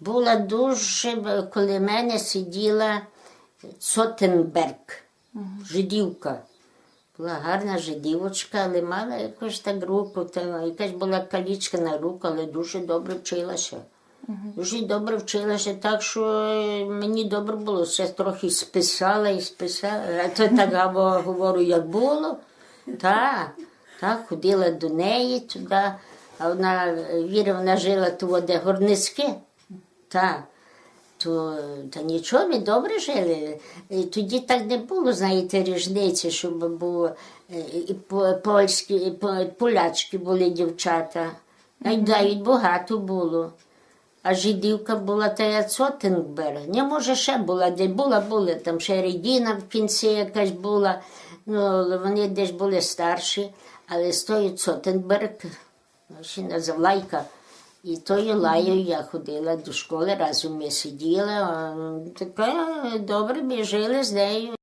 Була дуже, коли мене сиділа Цотенберг, жидівка. Була гарна жидівочка, але мала якусь так руку, та якась була калічка на руку, але дуже добре вчилася. Дуже добре вчилася, так що е, мені добре було. Ще трохи списала і списала. А то так або говорю, як було. Так, так, ходила до неї туди, а вона, Віра, вона жила тут, де горницьке. Так. То, та нічого, ми добре жили. І тоді так не було, знаєте, різниці, щоб було е, і польські, і полячки були дівчата. Навіть, навіть багато було. А жидівка була та я Цотенберг. Не може ще була, де була, була там ще Регіна в кінці якась була. Ну, вони десь були старші, але з тою Цотенберг, ще називайка. І тою лаєю я ходила до школи, разом ми сиділи. а, Така добре ми жили з нею.